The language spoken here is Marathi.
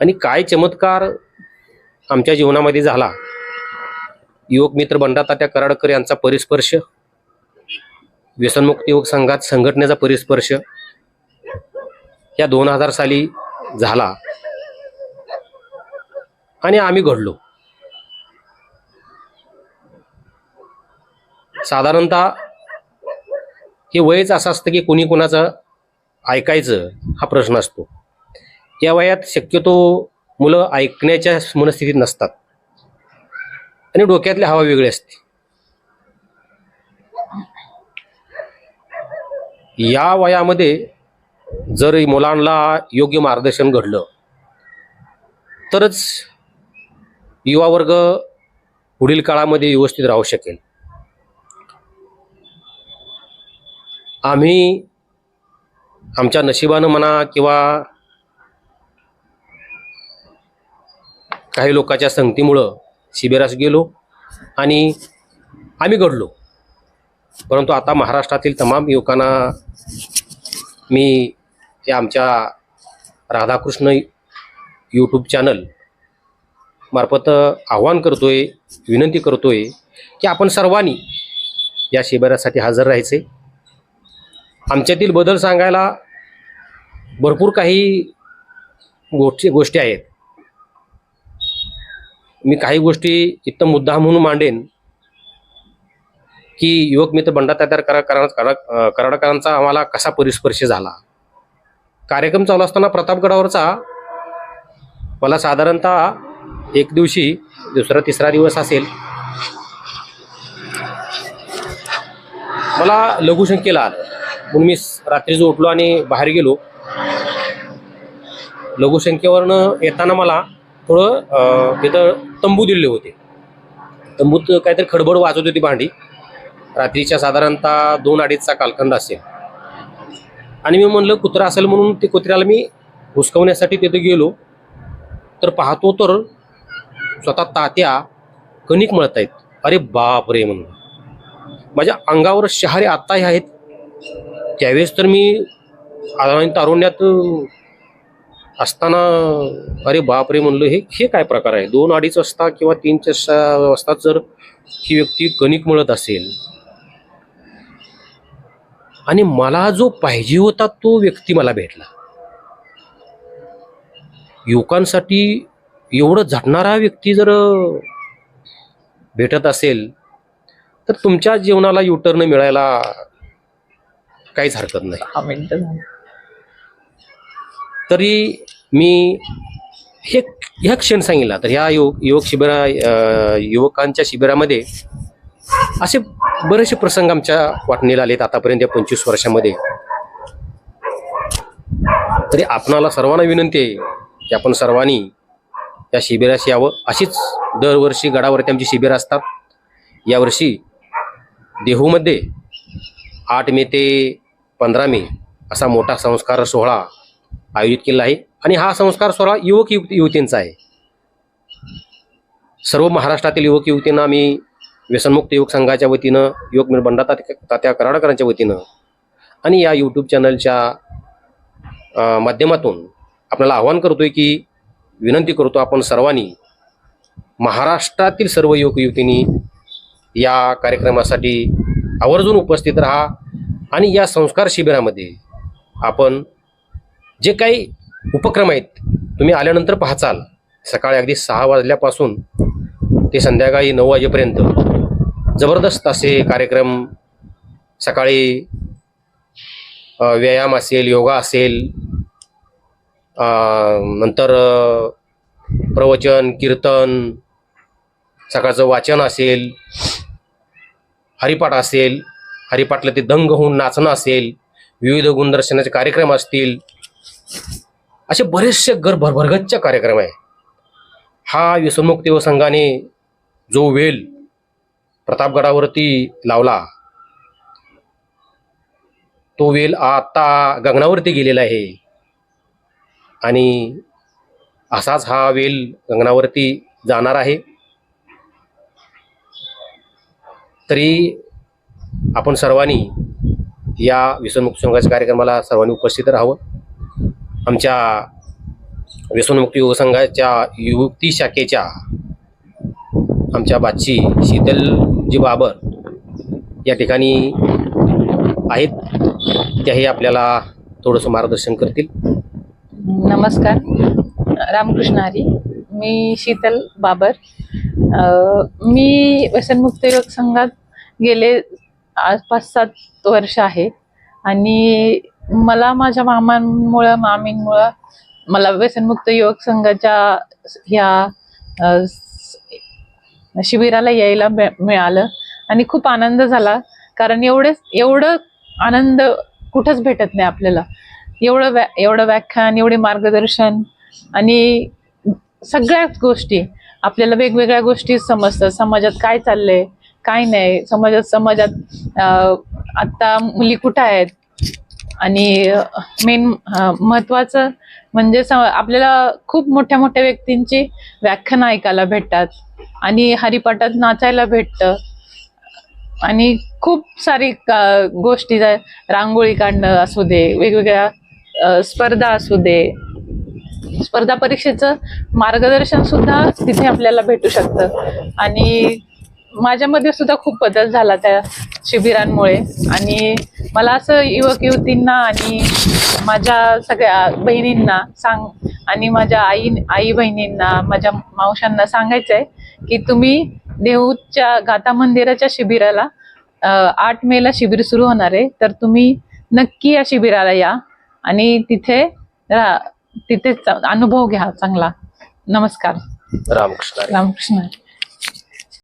आणि काय चमत्कार आमच्या जीवनामध्ये झाला? युवक मित्र बंडातात्या कराडकर यांचा परिस्पर्श व्यसनमुक्त युवक संघात संघटनेचा परिस्पर्श या दोन हजार साली झाला. आणि आम्ही घडलो. साधारणतः हे वयच असं असतं की कुणी कुणाचं ऐकायचं हा प्रश्न असतो. या वयात शक्यतो मुलं ऐकण्याच्या मनस्थितीत नसतात. आणि डोक्यातली हवा वेगळी असते. या वयामध्ये जर मुलांना योग्य मार्गदर्शन घडलं तरच युवा वर्ग पुढील काळामध्ये व्यवस्थित राहू शकेल. आम्ही आमच्या नशिबानं म्हणा किंवा काही लोकांच्या संगतीमुळं शिबिरास गेलो आणि आम्ही घडलो. परंतु आता महाराष्ट्रातील तमाम युवकांना मी या आमच्या राधाकृष्ण यूट्यूब चॅनल मार्फत आव्हान करतोय विनंती करतोय की आपण सर्वांनी या शिबिरासाठी हजर राहायचे. आमच्यातील बदल सांगायला भरपूर काही गोष्टी गोष्टी आहेत. मी काही गोष्टी इथं मुद्दा म्हणून मांडेन की युवक मित्र बंडातात्यार तयार करा करा- कराडकरांचा आम्हाला कसा परिस्पर्श झाला. कार्यक्रम चालू असताना प्रतापगडावरचा मला साधारणतः एक दिवशी दुसरा तिसरा दिवस असेल. मला लघुशंकेला आलं. म्हणून मी रात्रीच उठलो आणि बाहेर गेलो. लघुशंकेवरनं येताना मला थोडं तिथं तंबू दिलेले होते. तंबूत काहीतरी खडबड वाजत होती भांडी. रात्रीच्या साधारणतः दोन अडीचचा कालखंड असेल. आणि मी म्हणलं कुत्रा असेल म्हणून ते कुत्र्याला मी हुसकवण्यासाठी तिथे गेलो. तर पाहतो तर स्वतः तात्या कणिक मळत आहेत अरे बाप रे म्हणून. माझ्या अंगावर शहारे आत्ताही आहेत. त्यावेळेस तर मी तारुण्यात असताना अरे बापरे म्हणलं हे हे काय प्रकार आहे? दोन अडीच वाजता किंवा तीन सहा वाजता जर ही व्यक्ती कणिक मळत असेल आणि मला जो पाहिजे होता तो व्यक्ती मला भेटला. युवकांसाठी एवढं झटणारा व्यक्ती जर भेटत असेल तर तुमच्या जीवनाला युटर्न मिळायला काहीच हरकत नाही. तरी मी हे ह्या क्षण सांगितला. तर ह्या युवक युवक शिबिरा युवकांच्या शिबिरामध्ये असे बरेचसे प्रसंग आमच्या वाटणीला आलेत आतापर्यंत या पंचवीस वर्षामध्ये. तरी आपणाला सर्वांना विनंती आहे की आपण सर्वांनी या शिबिरास यावं. अशीच दरवर्षी गडावरती आमची शिबिरं असतात. यावर्षी देहूमध्ये आठ मे ते पंधरा मे असा मोठा संस्कार सोहळा आयोजित केला आहे. आणि हा संस्कार सोहळा युवक युव युवतींचा आहे. सर्व महाराष्ट्रातील युवक युवतींना आम्ही व्यसनमुक्त युवक संघाच्या वतीनं युवक बंडा तात्या तात्या कराडकरांच्या वतीनं आणि या यूट्यूब चॅनलच्या माध्यमातून आपल्याला आवाहन करतोय की विनंती करतो आपण सर्वांनी महाराष्ट्रातील सर्व युवक युवतींनी या कार्यक्रमासाठी आवर्जून उपस्थित राहा आणि या संस्कार शिबिरामध्ये आपण जे काही उपक्रम आहेत तुम्ही आल्यानंतर पाहचाल. सकाळी अगदी सहा वाजल्यापासून ते संध्याकाळी नऊ वाजेपर्यंत जबरदस्त असे कार्यक्रम सकाळी व्यायाम असेल योगा असेल नंतर प्रवचन कीर्तन सकाळचं वाचन असेल हरिपाठ असेल हरिपाठला ते दंग होऊन नाचणं असेल विविध गुणदर्शनाचे कार्यक्रम असतील असे बरेचसे गर भरभरगतचे कार्यक्रम आहे हा व्यसनमुक्त संघाने जो वेल प्रतापगडावरती लावला तो वेल आता गगनावरती गेलेला आहे. आणि असाच हा वेल गगनावरती जाणार आहे. तरी आपण सर्वांनी या विसनमुक्त संघाच्या कार्यक्रमाला सर्वांनी उपस्थित राहावं. आमच्या व्यसनमुक्ती युवक संघाच्या युवती शाखेच्या आमच्या बादशी शीतलजी बाबर या ठिकाणी आहेत. त्याही आपल्याला थोडंसं मार्गदर्शन करतील. नमस्कार. रामकृष्ण हरी. मी शीतल बाबर. मी व्यसनमुक्त युवक संघात गेले आज पाच सात वर्ष आहे आणि मला माझ्या मामांमुळं मामींमुळं मला व्यसनमुक्त युवक संघाच्या ह्या स- शिबिराला यायला मिळालं. आणि खूप आनंद झाला. कारण एवढेच एवढं आनंद कुठंच भेटत नाही आपल्याला. एवढं व्या एवढं व्याख्यान एवढे मार्गदर्शन आणि सगळ्याच गोष्टी. आपल्याला वेगवेगळ्या गोष्टी समजतात. समाजात काय चाललंय काय नाही. समाजात समाजात आत्ता मुली कुठं आहेत? आणि मेन महत्वाचं म्हणजे स आपल्याला खूप मोठ्या मोठ्या व्यक्तींची व्याख्यानं ऐकायला भेटतात आणि हरिपाठात नाचायला भेटतं. आणि खूप सारी का- गोष्टी रांगोळी काढणं असू दे वेगवेगळ्या स्पर्धा असू दे स्पर्धा परीक्षेचं मार्गदर्शन सुद्धा तिथे आपल्याला भेटू शकतं. आणि माझ्यामध्ये सुद्धा खूप बदल झाला त्या शिबिरांमुळे आणि मला असं युवक युवतींना आणि माझ्या सगळ्या बहिणींना सांग आणि माझ्या आई आई बहिणींना माझ्या मावशांना सांगायचं आहे की तुम्ही देऊच्या गाथा मंदिराच्या शिबिराला आठ मेला शिबिर सुरू होणार आहे तर तुम्ही नक्की या शिबिराला या आणि तिथे रा- तिथे च- अनुभव घ्या चांगला नमस्कार रामकृष्ण. रामकृष्ण.